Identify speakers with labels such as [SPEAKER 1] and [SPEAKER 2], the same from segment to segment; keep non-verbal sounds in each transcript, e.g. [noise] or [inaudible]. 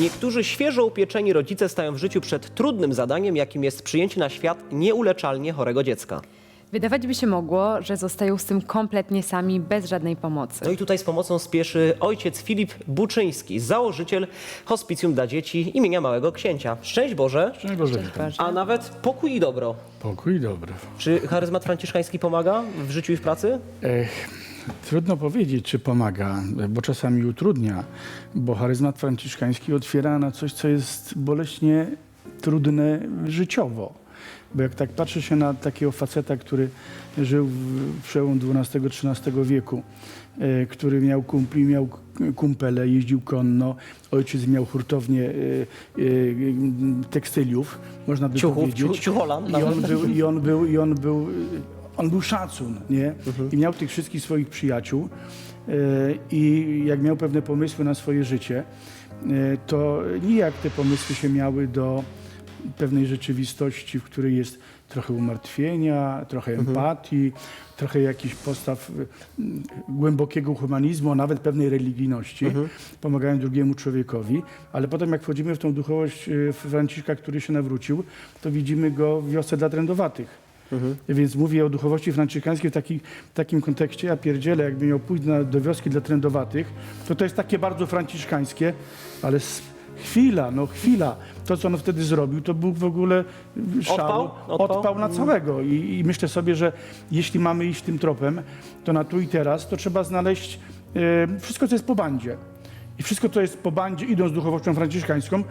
[SPEAKER 1] Niektórzy świeżo upieczeni rodzice stają w życiu przed trudnym zadaniem, jakim jest przyjęcie na świat nieuleczalnie chorego dziecka.
[SPEAKER 2] Wydawać by się mogło, że zostają z tym kompletnie sami, bez żadnej pomocy.
[SPEAKER 1] No i tutaj z pomocą spieszy ojciec Filip Buczyński, założyciel Hospicjum dla Dzieci imienia Małego Księcia. Szczęść Boże,
[SPEAKER 3] Szczęść Boże, witam.
[SPEAKER 1] a nawet pokój i dobro.
[SPEAKER 3] Pokój dobry.
[SPEAKER 1] Czy charyzmat franciszkański pomaga w życiu i w pracy?
[SPEAKER 3] Ech, trudno powiedzieć, czy pomaga, bo czasami utrudnia, bo charyzmat franciszkański otwiera na coś, co jest boleśnie trudne życiowo. Bo jak tak patrzy się na takiego faceta, który żył w przełom XII-XIII wieku, e, który miał kumpli, miał kumpele, jeździł konno, ojciec miał hurtownię e, e, tekstyliów, można by
[SPEAKER 1] Ciuchów,
[SPEAKER 3] powiedzieć.
[SPEAKER 1] ciu- ciucholan
[SPEAKER 3] I on był, i on był, i on był, on był szacun, nie? I miał tych wszystkich swoich przyjaciół. E, i jak miał pewne pomysły na swoje życie, e, to nijak te pomysły się miały do pewnej rzeczywistości, w której jest trochę umartwienia, trochę empatii, trochę jakichś postaw mm, głębokiego humanizmu, a nawet pewnej religijności, pomagają drugiemu człowiekowi, ale potem jak wchodzimy w tą duchowość e, Franciszka, który się nawrócił, to widzimy go w wiosce dla trędowatych. Więc mówię o duchowości franciszkańskiej w, taki, takim kontekście. Ja pierdzielę, jakby miał pójść na, do wioski dla trędowatych, to to jest takie bardzo franciszkańskie, ale chwila, no chwila. To, co on wtedy zrobił, to był w ogóle szał.
[SPEAKER 1] Odpał? Odpał?
[SPEAKER 3] na całego. I, I myślę sobie, że jeśli mamy iść tym tropem, to na tu i teraz, to trzeba znaleźć e, wszystko, co jest po bandzie. I wszystko, co jest po bandzie, idąc duchowością franciszkańską,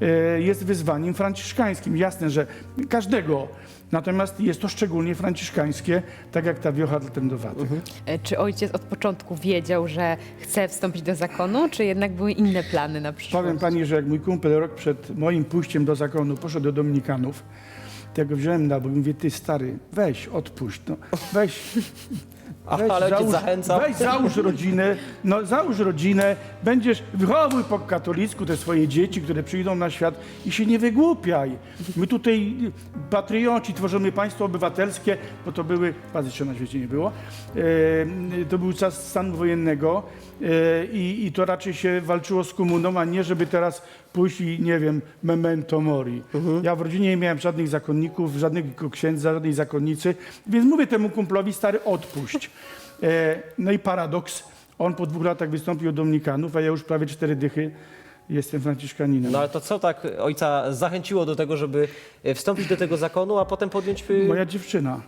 [SPEAKER 3] e, jest wyzwaniem franciszkańskim. Jasne, że każdego. Natomiast jest to szczególnie franciszkańskie, tak jak ta wiocha dla trędowatych.
[SPEAKER 2] E, Czy ojciec od początku wiedział, że chce wstąpić do zakonu, czy jednak były inne plany na przyszłość?
[SPEAKER 3] Powiem pani, że jak mój kumpel rok przed moim pójściem do zakonu poszedł do Dominikanów, to ja go wziąłem na bok i mówię, ty stary, weź, odpuść, no, weź,
[SPEAKER 1] Aha, ale ojciec zachęcał.
[SPEAKER 3] Weź załóż rodzinę, no załóż rodzinę, będziesz, wychowuj po katolicku te swoje dzieci, które przyjdą na świat i się nie wygłupiaj. My tutaj patrioci, tworzymy państwo obywatelskie, bo to były, jeszcze na świecie nie było, e, to był czas stanu wojennego e, i, i to raczej się walczyło z komuną, a nie żeby teraz i, nie wiem, memento mori. Ja w rodzinie nie miałem żadnych zakonników, żadnego księdza, żadnej zakonnicy, więc mówię temu kumplowi, stary, odpuść. E, no i paradoks, on po dwóch latach wystąpił do Dominikanów, a ja już prawie cztery dychy jestem franciszkaninem.
[SPEAKER 1] No ale to co tak ojca zachęciło do tego, żeby e, wstąpić do tego zakonu, a potem podjąć... y,
[SPEAKER 3] Moja dziewczyna.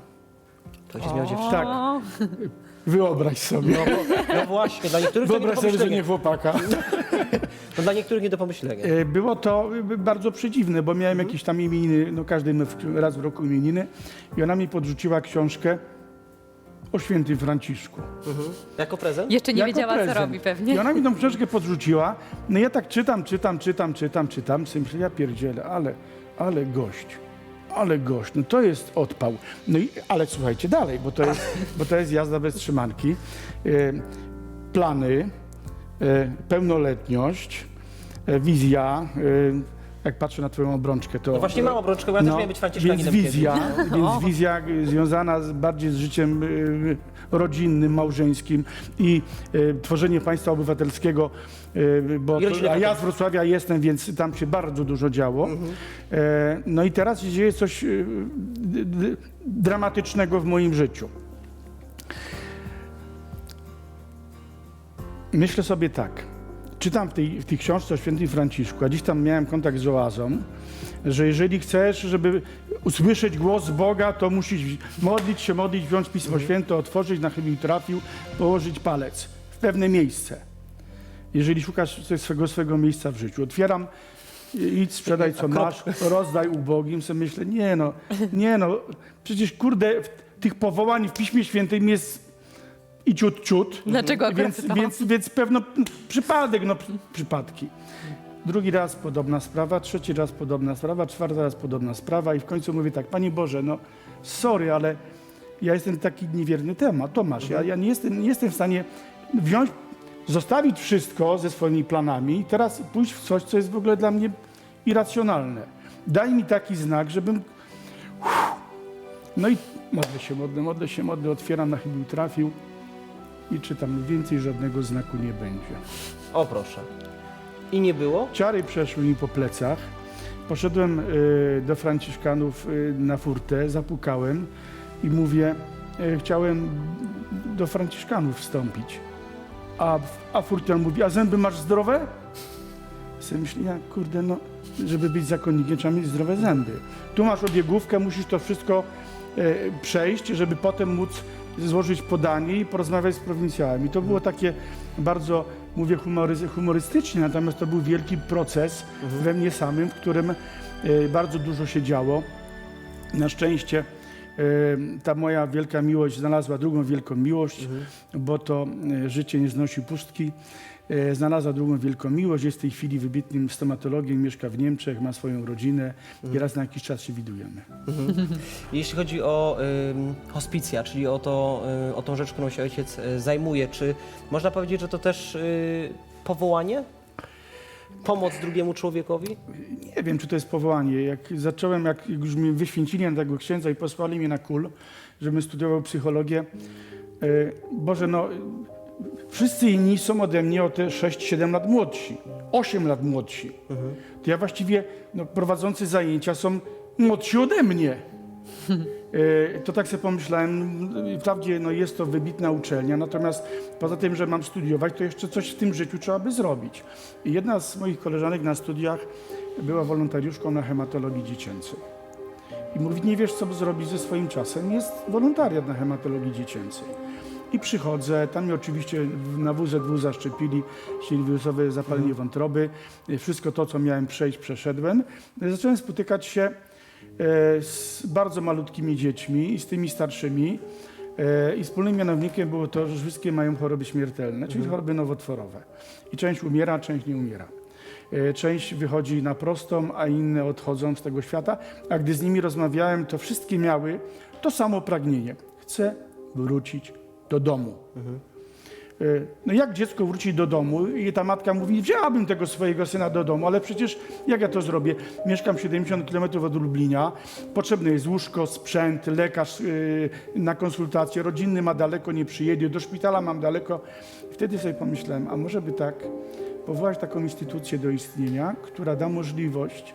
[SPEAKER 1] To się miał dziewczyna.
[SPEAKER 3] Tak. Wyobraź sobie.
[SPEAKER 1] No, bo, no właśnie, dla niektórych to nie do
[SPEAKER 3] Wyobraź sobie, że
[SPEAKER 1] pomyślenia.
[SPEAKER 3] nie chłopaka. [laughs]
[SPEAKER 1] No, dla niektórych nie do pomyślenia.
[SPEAKER 3] E, Było to e, bardzo przedziwne, bo miałem jakieś tam imieniny, no każdy ma w- raz w roku imieniny i ona mi podrzuciła książkę o świętym Franciszku.
[SPEAKER 1] Jako prezent?
[SPEAKER 2] Jeszcze nie
[SPEAKER 3] Jako
[SPEAKER 2] wiedziała,
[SPEAKER 3] prezent.
[SPEAKER 2] co robi
[SPEAKER 3] I
[SPEAKER 2] pewnie.
[SPEAKER 3] ona mi tą książkę podrzuciła, no ja tak czytam, czytam, czytam, czytam, czytam, sobie myślę, ja pierdzielę, ale, ale gość, ale gość, no to jest odpał. No i, ale słuchajcie dalej, bo to jest, bo to jest jazda bez trzymanki. E, plany, pełnoletność, e, wizja, e, jak patrzę na twoją obrączkę, to...
[SPEAKER 1] No właśnie mam obrączkę, bo ja też miałem być
[SPEAKER 3] więc
[SPEAKER 1] franciszkaninem
[SPEAKER 3] wizja,
[SPEAKER 1] kiedyś. [laughs]
[SPEAKER 3] więc wizja związana z, bardziej z życiem y, rodzinnym, małżeńskim i y, tworzenie państwa obywatelskiego, y, bo to, a ja z. Wrocławia jestem, więc tam się bardzo dużo działo. E, no i teraz się dzieje coś y, dramatycznego w moim życiu. Myślę sobie tak. Czytam w tej, w tej książce o świętym Franciszku, a dziś tam miałem kontakt z oazą, że jeżeli chcesz, żeby usłyszeć głos Boga, to musisz modlić się, modlić, wziąć Pismo Święte, otworzyć, na chybił trafił, położyć palec w pewne miejsce. Jeżeli szukasz swego, swego miejsca w życiu. Otwieram, idź, sprzedaj co masz, rozdaj ubogim. Sobie myślę, nie no, nie no, przecież kurde, tych powołań w Piśmie Świętym jest i ciut, ciut.
[SPEAKER 2] Dlaczego akurat
[SPEAKER 3] więc,
[SPEAKER 2] to?
[SPEAKER 3] więc, więc pewno przypadek, no przy- przypadki. Drugi raz podobna sprawa, trzeci raz podobna sprawa, czwarty raz podobna sprawa i w końcu mówię tak, Panie Boże, no sorry, ale ja jestem taki niewierny temat, Tomasz, ja, ja nie, jestem, nie jestem w stanie wziąć, zostawić wszystko ze swoimi planami i teraz pójść w coś, co jest w ogóle dla mnie irracjonalne. Daj mi taki znak, żebym... No i modlę się, modlę, modlę się, modlę, otwieram na chybił trafił i czytam, więcej żadnego znaku nie będzie.
[SPEAKER 1] O proszę. I nie było?
[SPEAKER 3] Ciary przeszły mi po plecach. Poszedłem y, do Franciszkanów y, na furtę, zapukałem i mówię, y, chciałem do Franciszkanów wstąpić. A, a furtian mówi, a zęby masz zdrowe? Sobie myślę, ja, kurde, no, żeby być zakonnikiem trzeba mieć zdrowe zęby. Tu masz obiegówkę, musisz to wszystko e, przejść, żeby potem móc złożyć podanie i porozmawiać z prowincjałami. To było takie bardzo, mówię humory, humorystycznie, natomiast to był wielki proces we mnie samym, w którym e, bardzo dużo się działo. Na szczęście e, ta moja wielka miłość znalazła drugą wielką miłość, bo to e, życie nie znosi pustki. E, Znalazła drugą wielką miłość, jest w tej chwili wybitnym stomatologiem, mieszka w Niemczech, ma swoją rodzinę i raz na jakiś czas się widujemy. [laughs]
[SPEAKER 1] Jeśli chodzi o hospicja, czyli o, to, y, o tą rzecz, którą się ojciec y, zajmuje, czy można powiedzieć, że to też y, powołanie? Pomoc drugiemu człowiekowi?
[SPEAKER 3] Nie wiem, czy to jest powołanie. Jak zacząłem, jak już mnie wyświęcili na tego księdza i posłali mnie na kul, żebym studiował psychologię, e, Boże, no, wszyscy inni są ode mnie o te 6-7 lat młodsi, 8 lat młodsi. To ja właściwie, no, prowadzący zajęcia są młodsi ode mnie. [laughs] E, To tak sobie pomyślałem, wprawdzie no jest to wybitna uczelnia, natomiast poza tym, że mam studiować, to jeszcze coś w tym życiu trzeba by zrobić. I jedna z moich koleżanek na studiach była wolontariuszką na hematologii dziecięcej. I mówi, nie wiesz, co by zrobić ze swoim czasem. Jest wolontariat na hematologii dziecięcej. I przychodzę, tam mnie oczywiście na WZW zaszczepili wirusowe zapalenie wątroby. E, Wszystko to, co miałem przejść, przeszedłem. I Zacząłem spotykać się e, z bardzo malutkimi dziećmi i z tymi starszymi. E, I wspólnym mianownikiem było to, że wszystkie mają choroby śmiertelne, czyli choroby nowotworowe. I część umiera, część nie umiera. E, Część wychodzi na prostą, a inne odchodzą z tego świata. A gdy z nimi rozmawiałem, to wszystkie miały to samo pragnienie. Chcę wrócić do domu. E, No jak dziecko wróci do domu i ta matka mówi, wzięłabym tego swojego syna do domu, ale przecież jak ja to zrobię? Mieszkam 70 km od Lublina, potrzebne jest łóżko, sprzęt, lekarz yy, na konsultację, rodzinny ma daleko, nie przyjedzie, do szpitala mam daleko. Wtedy sobie pomyślałem, a może by tak powołać taką instytucję do istnienia, która da możliwość,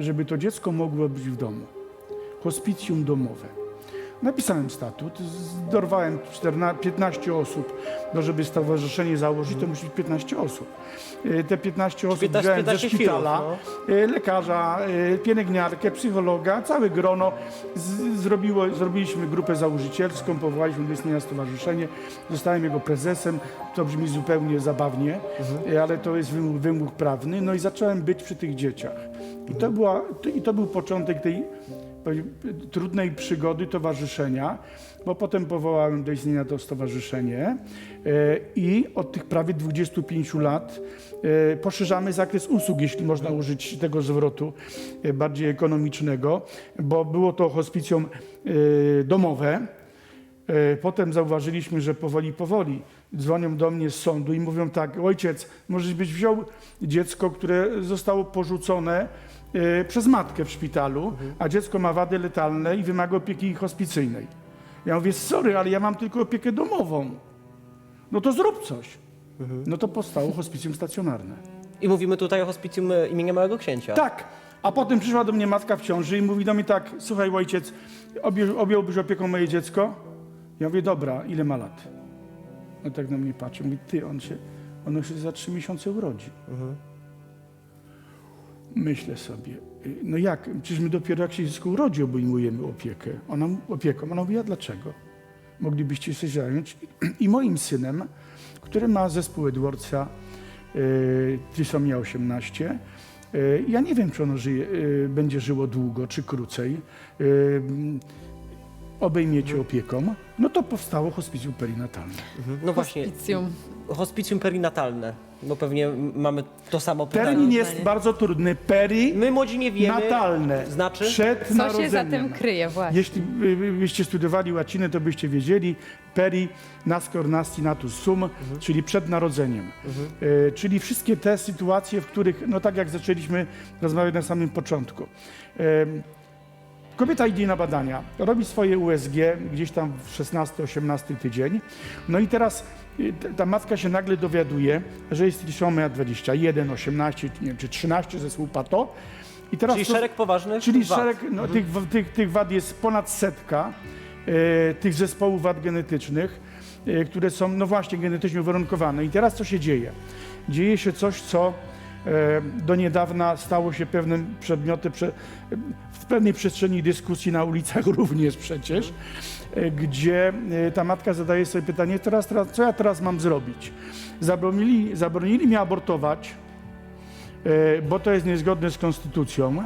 [SPEAKER 3] żeby to dziecko mogło być w domu. Hospicjum domowe. Napisałem statut, dorwałem 14, 15 osób, no żeby stowarzyszenie założyć, to musi być 15 osób. E, Te 15 osób
[SPEAKER 1] 15
[SPEAKER 3] wziąłem ze
[SPEAKER 1] 15
[SPEAKER 3] szpitala,
[SPEAKER 1] filmów,
[SPEAKER 3] e, lekarza, e, pielęgniarkę, psychologa, całe grono. Z, zrobiło, zrobiliśmy grupę założycielską, powołaliśmy do istnienia stowarzyszenie, zostałem jego prezesem. To brzmi zupełnie zabawnie, e, ale to jest wymóg, wymóg prawny. No i zacząłem być przy tych dzieciach. I to, była, I to był początek tej trudnej przygody towarzyszenia, bo potem powołałem do istnienia to stowarzyszenie e, i od tych prawie 25 lat e, poszerzamy zakres usług, jeśli można użyć tego zwrotu e, bardziej ekonomicznego, bo było to hospicjum domowe. Potem zauważyliśmy, że powoli, powoli dzwonią do mnie z sądu i mówią tak, ojciec, możesz byś wziął dziecko, które zostało porzucone przez matkę w szpitalu, a dziecko ma wady letalne i wymaga opieki hospicyjnej. Ja mówię, sorry, ale ja mam tylko opiekę domową. No to zrób coś. No to powstało hospicjum stacjonarne.
[SPEAKER 1] I mówimy tutaj o hospicjum y, imienia Małego Księcia.
[SPEAKER 3] Tak. A potem przyszła do mnie matka w ciąży i mówi do mnie tak, słuchaj ojciec, obie- objąłbyś opieką moje dziecko? Ja mówię, dobra, ile ma lat? No tak na mnie patrzy, mówi, ty, on się, ono się za trzy miesiące urodzi. Myślę sobie, y, no jak, przecież my dopiero jak się dziecko urodzi obejmujemy opiekę. Ona, opieką. Ona mówi, a dlaczego? Moglibyście się zająć i moim synem, który ma zespół Edwardsa, yy, trisomia 18. Yy, ja nie wiem, czy ono żyje, yy, będzie żyło długo, czy krócej. Yy, obejmiecie opieką. No to powstało hospicjum perinatalne.
[SPEAKER 1] Mhm. No właśnie,
[SPEAKER 2] Hospicjum.
[SPEAKER 1] hospicjum perinatalne, bo pewnie mamy to samo pytanie.
[SPEAKER 3] Termin jest bardzo trudny. Peri
[SPEAKER 1] My młodzi nie wiemy.
[SPEAKER 3] natalne.
[SPEAKER 1] Znaczy?
[SPEAKER 3] Przed
[SPEAKER 2] Co się
[SPEAKER 3] narodzeniem.
[SPEAKER 2] za tym kryje właśnie?
[SPEAKER 3] Jeśli by- by- byście studiowali łacinę, to byście wiedzieli peri nascor nasti natus sum,
[SPEAKER 1] Mhm.
[SPEAKER 3] czyli przed narodzeniem. E, czyli wszystkie te sytuacje, w których, no tak jak zaczęliśmy rozmawiać na samym początku. E, Kobieta idzie na badania, robi swoje USG gdzieś tam w 16-18 tydzień. No i teraz y, ta matka się nagle dowiaduje, że jest trisomia 21, 18 nie wiem, czy 13 zespół PATO. I teraz
[SPEAKER 1] Czyli
[SPEAKER 3] to-
[SPEAKER 1] szereg poważnych
[SPEAKER 3] Czyli
[SPEAKER 1] wad.
[SPEAKER 3] szereg no, tych, w- tych, tych wad jest ponad setka, e, tych zespołów wad genetycznych, e, które są, no właśnie, genetycznie uwarunkowane. I teraz co się dzieje? Dzieje się coś, co do niedawna stało się pewnym przedmiotem, prze, w pewnej przestrzeni dyskusji na ulicach [laughs] również przecież, e, gdzie e, ta matka zadaje sobie pytanie, teraz, co ja teraz mam zrobić? Zabronili, zabronili mi abortować, e, bo to jest niezgodne z konstytucją,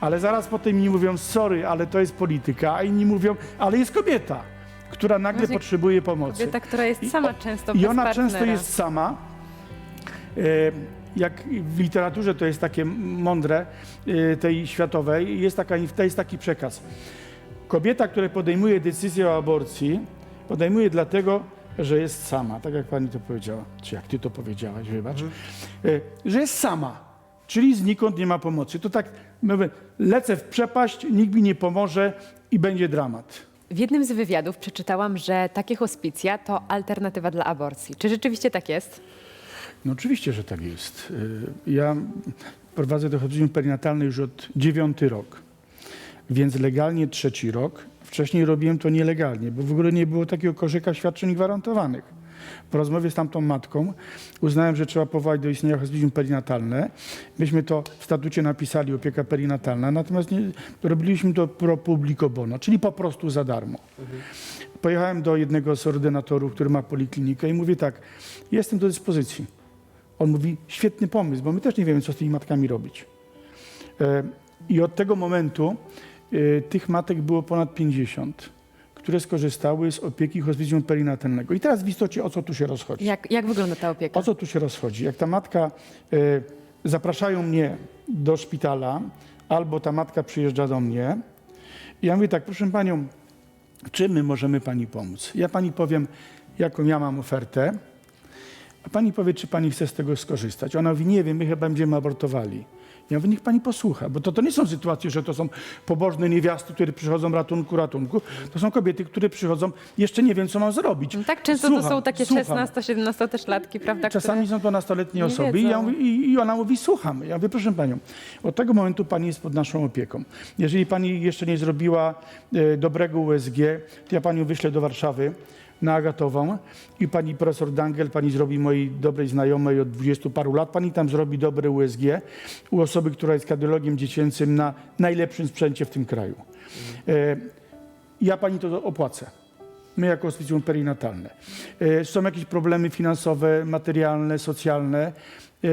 [SPEAKER 3] ale zaraz potem inni mówią, sorry, ale to jest polityka, a inni mówią, ale jest kobieta, która nagle
[SPEAKER 2] Właśnie
[SPEAKER 3] potrzebuje pomocy.
[SPEAKER 2] Kobieta, która jest
[SPEAKER 3] I-
[SPEAKER 2] sama często
[SPEAKER 3] I ona
[SPEAKER 2] partnera.
[SPEAKER 3] często jest sama. E, Jak w literaturze to jest takie mądre, e, tej światowej, jest, taka, jest taki przekaz. Kobieta, która podejmuje decyzję o aborcji, podejmuje dlatego, że jest sama, tak jak pani to powiedziała, czy jak ty to powiedziałaś, wybacz, e, że jest sama, czyli znikąd nie ma pomocy. To tak, mówię, lecę w przepaść, nikt mi nie pomoże i będzie dramat.
[SPEAKER 2] W jednym z wywiadów przeczytałam, że takie hospicja to alternatywa dla aborcji. Czy rzeczywiście tak jest?
[SPEAKER 3] No oczywiście, że tak jest. Y, Ja prowadzę hospicjum perinatalne już od dziewiąty rok, więc legalnie trzeci rok. Wcześniej robiłem to nielegalnie, bo w ogóle nie było takiego koszyka świadczeń gwarantowanych. Po rozmowie z tamtą matką uznałem, że trzeba powołać do istnienia hospicjum perinatalne. Myśmy to w statucie napisali, opieka perinatalna, natomiast nie, robiliśmy to pro publico bono, czyli po prostu za darmo. Pojechałem do jednego z ordynatorów, który ma poliklinikę i mówię tak, jestem do dyspozycji. On mówi, świetny pomysł, bo my też nie wiemy, co z tymi matkami robić. E, I od tego momentu e, tych matek było ponad 50, które skorzystały z opieki hospicjum perinatalnego. I teraz w istocie o co tu się rozchodzi?
[SPEAKER 2] Jak, jak wygląda ta opieka?
[SPEAKER 3] O co tu się rozchodzi? Jak ta matka, e, zapraszają mnie do szpitala, albo ta matka przyjeżdża do mnie i ja mówię tak, proszę panią, czym my możemy pani pomóc? Ja pani powiem, jaką ja mam ofertę, a pani powie, czy pani chce z tego skorzystać. Ona mówi, nie wiem, my chyba będziemy abortowali. Ja mówię, niech pani posłucha, bo to, to nie są sytuacje, że to są pobożne niewiasty, które przychodzą ratunku, ratunku. To są kobiety, które przychodzą, jeszcze nie wiem, co mam zrobić.
[SPEAKER 2] No tak często
[SPEAKER 3] Słucham,
[SPEAKER 2] to są takie
[SPEAKER 3] słucham.
[SPEAKER 2] 16-17 też latki, prawda?
[SPEAKER 3] Czasami
[SPEAKER 2] które...
[SPEAKER 3] są to nastoletnie
[SPEAKER 2] nie
[SPEAKER 3] osoby i, ja mówię, i, i ona mówi, słucham. Ja mówię, proszę panią, od tego momentu pani jest pod naszą opieką. Jeżeli pani jeszcze nie zrobiła e, dobrego USG, to ja panią wyślę do Warszawy na Agatową i pani profesor Dangel, pani zrobi mojej dobrej znajomej od 20 paru lat, pani tam zrobi dobre USG u osoby, która jest kardiologiem dziecięcym na najlepszym sprzęcie w tym kraju. E, ja pani to opłacę. My jako hospicjum perinatalne. E, Są jakieś problemy finansowe, materialne, socjalne. E,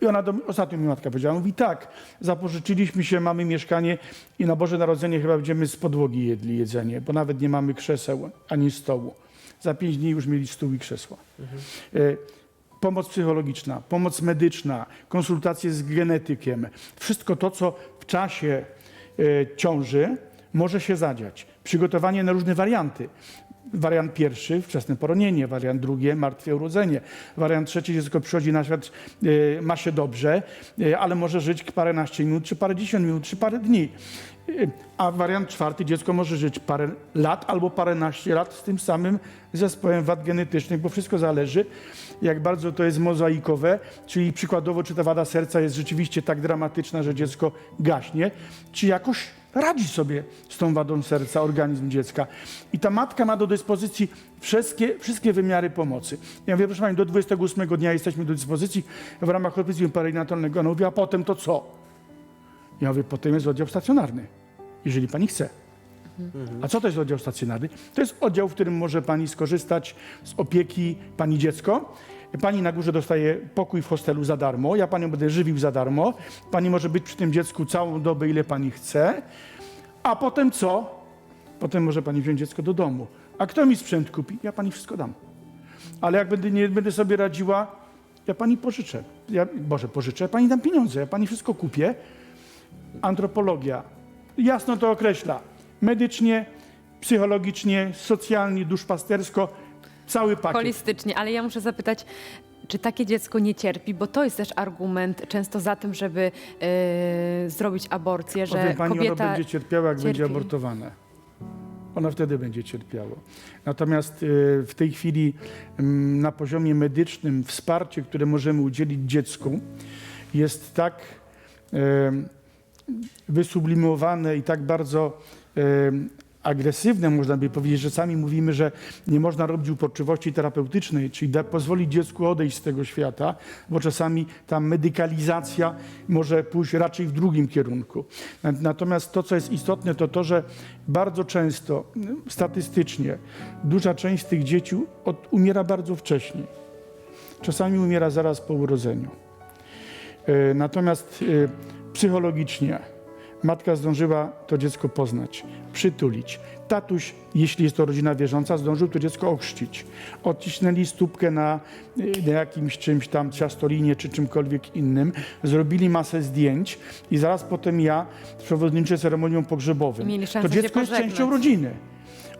[SPEAKER 3] I ona do, ostatnio mi matka powiedziała, mówi tak, zapożyczyliśmy się, mamy mieszkanie i na Boże Narodzenie chyba będziemy z podłogi jedli jedzenie, bo nawet nie mamy krzeseł ani stołu. Za pięć dni już mieli stół i krzesła. E, Pomoc psychologiczna, pomoc medyczna, konsultacje z genetykiem. Wszystko to, co w czasie e, ciąży może się zadziać. Przygotowanie na różne warianty. Wariant pierwszy, wczesne poronienie. Wariant drugi, martwe urodzenie. Wariant trzeci, dziecko przychodzi na świat, e, ma się dobrze, ale może żyć paręnaście minut, czy parędziesiąt minut, czy parę dni. A wariant czwarty, dziecko może żyć parę lat albo paręnaście lat z tym samym zespołem wad genetycznych, bo wszystko zależy, jak bardzo to jest mozaikowe, czyli przykładowo, czy ta wada serca jest rzeczywiście tak dramatyczna, że dziecko gaśnie, czy jakoś radzi sobie z tą wadą serca organizm dziecka. I ta matka ma do dyspozycji wszystkie, wszystkie wymiary pomocy. Ja mówię, proszę Pani, do 28 dnia jesteśmy do dyspozycji w ramach hospicjum perinatalnego. Ona mówi, a potem to co? Ja mówię, potem jest oddział stacjonarny, jeżeli Pani chce. A co to jest oddział stacjonarny? To jest oddział, w którym może Pani skorzystać z opieki Pani dziecko. Pani na górze dostaje pokój w hostelu za darmo. Ja Panią będę żywił za darmo. Pani może być przy tym dziecku całą dobę, ile Pani chce. A potem co? Potem może Pani wziąć dziecko do domu. A kto mi sprzęt kupi? Ja Pani wszystko dam. Ale jak będę, nie będę sobie radziła, ja Pani pożyczę. Ja, Boże, pożyczę, ja Pani dam pieniądze. Ja Pani wszystko kupię. Antropologia jasno to określa. Medycznie, psychologicznie, socjalnie, duszpastersko cały pakiet.
[SPEAKER 2] holistycznie, ale ja muszę zapytać, czy takie dziecko nie cierpi, bo to jest też argument często za tym, żeby e, zrobić aborcję, że
[SPEAKER 3] Powiem pani,
[SPEAKER 2] kobieta...
[SPEAKER 3] ono będzie cierpiała, jak będzie
[SPEAKER 2] cierpi.
[SPEAKER 3] abortowane. Ono wtedy będzie cierpiało. Natomiast y, w tej chwili mm, na poziomie medycznym wsparcie, które możemy udzielić dziecku, jest tak em, wysublimowane i tak bardzo agresywne, można by powiedzieć, że sami mówimy, że nie można robić uporczywości terapeutycznej, czyli da, pozwolić dziecku odejść z tego świata, bo czasami ta medykalizacja może pójść raczej w drugim kierunku. Na- Natomiast to, co jest istotne, to to, że bardzo często, statystycznie, duża część tych dzieci od, umiera bardzo wcześnie. Czasami umiera zaraz po urodzeniu. E, Natomiast e, psychologicznie matka zdążyła to dziecko poznać, przytulić. Tatuś, jeśli jest to rodzina wierząca, zdążył to dziecko ochrzcić. Odcisnęli stópkę na, e, na jakimś czymś tam, ciastolinie czy czymkolwiek innym. Zrobili masę zdjęć i zaraz potem ja przewodniczę ceremonią pogrzebową.
[SPEAKER 2] Mieli
[SPEAKER 3] To dziecko jest częścią rodziny.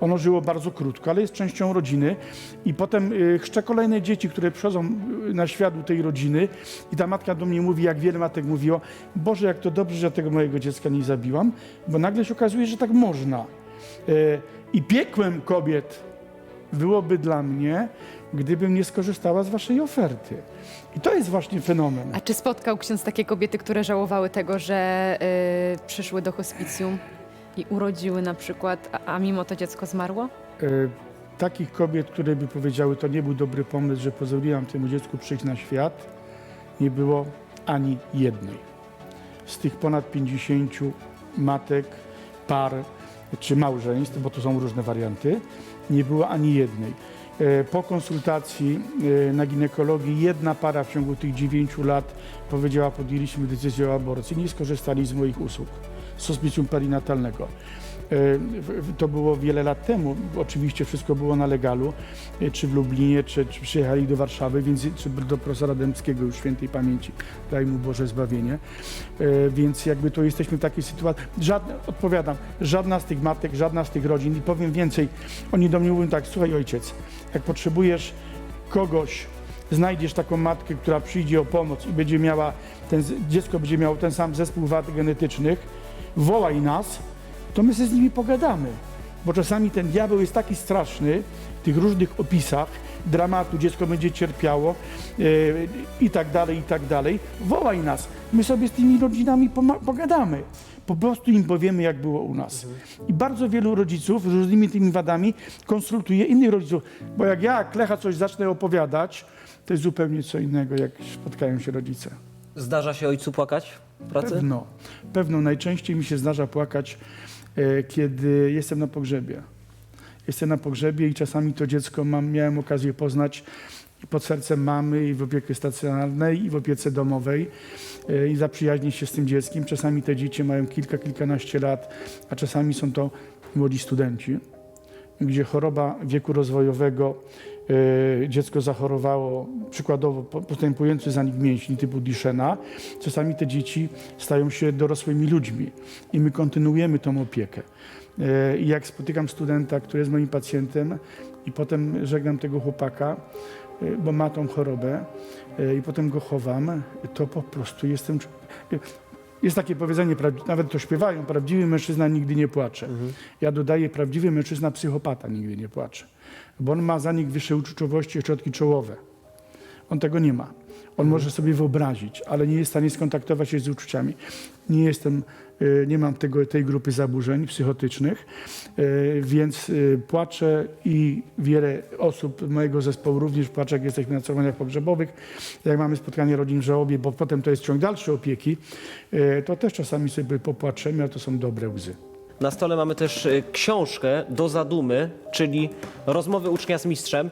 [SPEAKER 3] Ono żyło bardzo krótko, ale jest częścią rodziny i potem y, chrzczę kolejne dzieci, które przychodzą y, na świat u tej rodziny i ta matka do mnie mówi, jak wiele matek mówiło, Boże, jak to dobrze, że tego mojego dziecka nie zabiłam, bo nagle się okazuje, że tak można. Y, I piekłem kobiet byłoby dla mnie, gdybym nie skorzystała z waszej oferty. I to jest właśnie fenomen.
[SPEAKER 2] A czy spotkał ksiądz takie kobiety, które żałowały tego, że y, przyszły do hospicjum i urodziły na przykład, a, a mimo to dziecko zmarło?
[SPEAKER 3] E, takich kobiet, które by powiedziały, to nie był dobry pomysł, że pozwoliłam temu dziecku przyjść na świat, nie było ani jednej. Z tych ponad 50 matek, par czy małżeństw, bo to są różne warianty, nie było ani jednej. E, Po konsultacji e, na ginekologii jedna para w ciągu tych 9 lat powiedziała, podjęliśmy decyzję o aborcji, nie skorzystali z moich usług z hospicjum perinatalnego. E, To było wiele lat temu. Oczywiście wszystko było na legalu, e, czy w Lublinie, czy, czy przyjechali do Warszawy, więc, czy do profesora Dębskiego już świętej pamięci, daj mu Boże zbawienie. E, Więc jakby to jesteśmy w takiej sytuacji. Żadna, odpowiadam, żadna z tych matek, żadna z tych rodzin i powiem więcej. Oni do mnie mówią tak, słuchaj ojciec, jak potrzebujesz kogoś, znajdziesz taką matkę, która przyjdzie o pomoc i będzie miała, ten, dziecko będzie miało ten sam zespół wad genetycznych, wołaj nas, to my sobie z nimi pogadamy. Bo czasami ten diabeł jest taki straszny w tych różnych opisach dramatu, dziecko będzie cierpiało e, i tak dalej, i tak dalej. Wołaj nas, my sobie z tymi rodzinami pogadamy. Po prostu im powiemy, jak było u nas. I bardzo wielu rodziców z różnymi tymi wadami konsultuje innych rodziców. Bo jak ja, Klecha, coś zacznę opowiadać, to jest zupełnie co innego, jak spotkają się rodzice.
[SPEAKER 1] Zdarza się ojcu płakać
[SPEAKER 3] Pewno. Pewno najczęściej mi się zdarza płakać, e, kiedy jestem na pogrzebie. Jestem na pogrzebie i czasami to dziecko mam, miałem okazję poznać pod sercem mamy, i w opiece stacjonarnej, i w opiece domowej. e, I zaprzyjaźnić się z tym dzieckiem. Czasami te dzieci mają kilka, kilkanaście lat, a czasami są to młodzi studenci, gdzie choroba wieku rozwojowego dziecko zachorowało, przykładowo po- postępujący zanik mięśni typu Duchenne, czasami te dzieci stają się dorosłymi ludźmi i my kontynuujemy tą opiekę. E, I jak spotykam studenta, który jest moim pacjentem i potem żegnam tego chłopaka, e, bo ma tą chorobę i potem go chowam, to po prostu jestem... Jest takie powiedzenie, nawet to śpiewają, prawdziwy mężczyzna nigdy nie płacze. Ja dodaję, prawdziwy mężczyzna psychopata nigdy nie płacze, bo on ma zanik wyższej uczuciowości ośrodki czołowe. On tego nie ma. On może sobie wyobrazić, ale nie jest w stanie skontaktować się z uczuciami. Nie jestem, y, nie mam tego, tej grupy zaburzeń psychotycznych, y, więc y, płaczę i wiele osób mojego zespołu również płacze, jak jesteśmy na ceremoniach pogrzebowych, jak mamy spotkanie rodzin w żałobie, bo potem to jest ciąg dalszy opieki, to też czasami sobie popłaczemy, a to są dobre łzy.
[SPEAKER 1] Na stole mamy też książkę do zadumy, czyli rozmowy ucznia z mistrzem.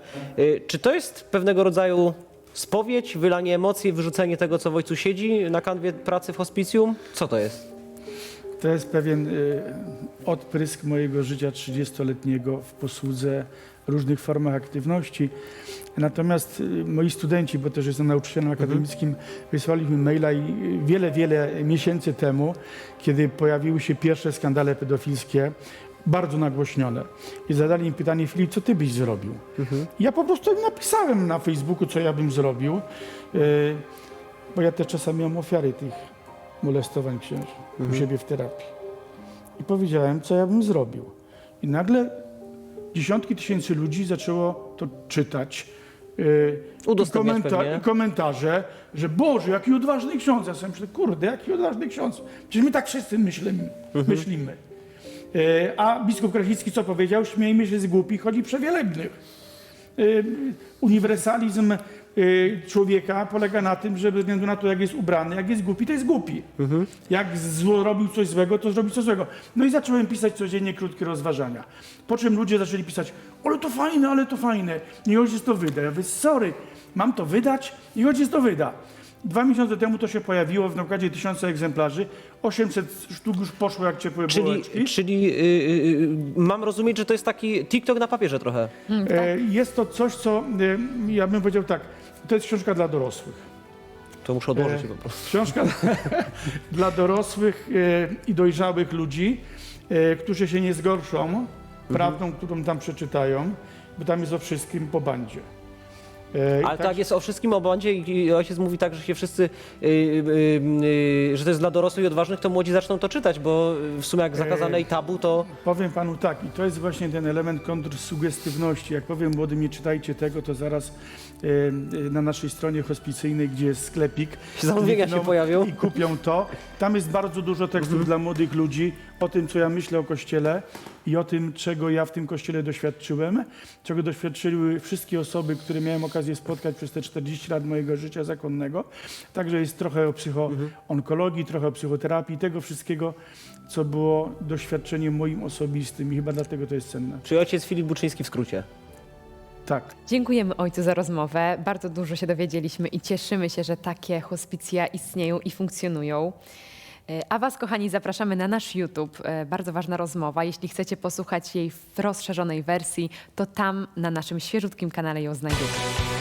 [SPEAKER 1] Czy to jest pewnego rodzaju spowiedź, wylanie emocji, wyrzucenie tego, co w ojcu siedzi na kanwie pracy w hospicjum? Co to jest?
[SPEAKER 3] To jest pewien y, odprysk mojego życia 30-letniego w posłudze różnych formach aktywności. Natomiast y, moi studenci, bo też jestem nauczycielem akademickim, wysłali mi maila i y, wiele, wiele miesięcy temu, kiedy pojawiły się pierwsze skandale pedofilskie, bardzo nagłośnione. I zadali mi pytanie, Filip, co ty byś zrobił? I Ja po prostu im napisałem na Facebooku, co ja bym zrobił, e, bo ja też czasami mam ofiary tych molestowań księży u siebie w terapii. I powiedziałem, co ja bym zrobił. I nagle dziesiątki tysięcy ludzi zaczęło to czytać. Yy, i. I komentarze, że Boże, jaki odważny ksiądz. Ja sobie myślę, kurde, jaki odważny ksiądz. Przecież my tak wszyscy myślimy. myślimy. Yy, a biskup Krasicki co powiedział? Śmiejmy się z głupich, chodzi przewielebnych. Y, uniwersalizm y, człowieka polega na tym, że bez względu na to, jak jest ubrany, jak jest głupi, to jest głupi. Jak zło robił coś złego, to zrobi coś złego. No i zacząłem pisać codziennie krótkie rozważania. Po czym ludzie zaczęli pisać, ale to fajne, ale to fajne, niech ojciec to wyda. Ja mówię, sorry, mam to wydać i ojciec to wyda. Dwa miesiące temu to się pojawiło w nakładzie tysiąca egzemplarzy. 800 sztuk już poszło jak ciepłe
[SPEAKER 1] Czyli,
[SPEAKER 3] bułeczki.
[SPEAKER 1] czyli y, y, y, mam rozumieć, że to jest taki TikTok na papierze trochę.
[SPEAKER 3] E, Jest to coś, co e, ja bym powiedział tak, to jest książka dla dorosłych.
[SPEAKER 1] To muszę odłożyć po prostu.
[SPEAKER 3] Książka [laughs] dla dorosłych e, i dojrzałych ludzi, e, którzy się nie zgorszą prawdą, którą tam przeczytają, bo tam jest o wszystkim po bandzie. E,
[SPEAKER 1] Ale tak jest o wszystkim o bandzie i ojciec mówi tak, że się wszyscy, y, y, y, że to jest dla dorosłych i odważnych, to młodzi zaczną to czytać, bo w sumie jak zakazane i tabu, to
[SPEAKER 3] Powiem panu tak, i to jest właśnie ten element kontrsuggestywności. Jak powiem młodym, nie czytajcie tego, to zaraz e, e, na naszej stronie hospicyjnej, gdzie jest sklepik, [laughs]
[SPEAKER 1] Zamówienia się pojawią.
[SPEAKER 3] I kupią to. Tam jest bardzo dużo tekstów dla młodych ludzi o tym, co ja myślę o Kościele i o tym, czego ja w tym Kościele doświadczyłem, czego doświadczyły wszystkie osoby, które miałem okazję spotkać przez te 40 lat mojego życia zakonnego. Także jest trochę o psychoonkologii, trochę o psychoterapii, tego wszystkiego, co było doświadczeniem moim osobistym i chyba dlatego to jest cenne.
[SPEAKER 1] czyli ojciec Filip Buczyński w skrócie.
[SPEAKER 3] Tak.
[SPEAKER 2] Dziękujemy ojcu za rozmowę. Bardzo dużo się dowiedzieliśmy i cieszymy się, że takie hospicja istnieją i funkcjonują. E, A Was, kochani, zapraszamy na nasz YouTube. E, Bardzo ważna rozmowa. Jeśli chcecie posłuchać jej w rozszerzonej wersji, to tam na naszym świeżutkim kanale ją znajdziecie.